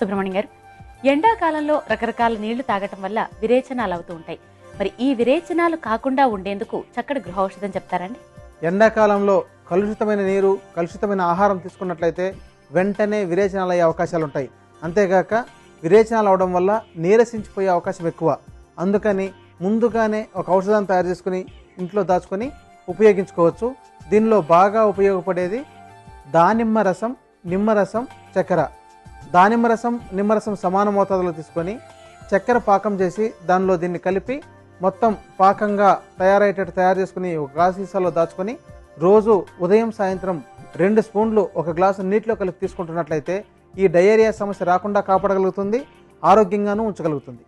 సుబ్రహ్మణ్యం గారు. ఎండాకాలంలో రకరకాల నీళ్ళు తాగటం వల్ల విరేచనాలు అవుతూ ఉంటాయి. మరి ఈ విరేచనాలు కాకుండా ఉండేందుకు చక్కటి గృహ ఔషధం చెప్తారండి? ఎండాకాలంలో కలుషితమైన నీరు కలుషితమైన ఆహారం తీసుకున్నట్లయితే వెంటనే విరేచనాలు అయ్యే అవకాశాలు ఉంటాయి అంతేగాక విరేచనాలు అవడం వల్ల నీరసించిపోయే అవకాశం ఎక్కువ. అందుకని ముందుగానే ఒక ఔషధాన్ని తయారు చేసుకుని ఇంట్లో దాచుకొని ఉపయోగించుకోవచ్చు. దీనిలో బాగా ఉపయోగపడేది దానిమ్మ రసం నిమ్మరసం చక్కెర. దానిమ్మ రసం నిమ్మరసం సమాన మోతాదులో తీసుకొని చక్కెర పాకం చేసి దానిలో దీన్ని కలిపి మొత్తం పాకంగా తయారయ్యేటట్టు తయారు చేసుకుని ఒక గ్లాస్ సీసాలో దాచుకొని రోజు ఉదయం సాయంత్రం రెండు స్పూన్లు ఒక గ్లాసు నీటిలో కలిపి తీసుకుంటున్నట్లయితే ఈ డయేరియా సమస్య రాకుండా కాపాడగలుగుతుంది ఆరోగ్యంగానూ ఉంచగలుగుతుంది.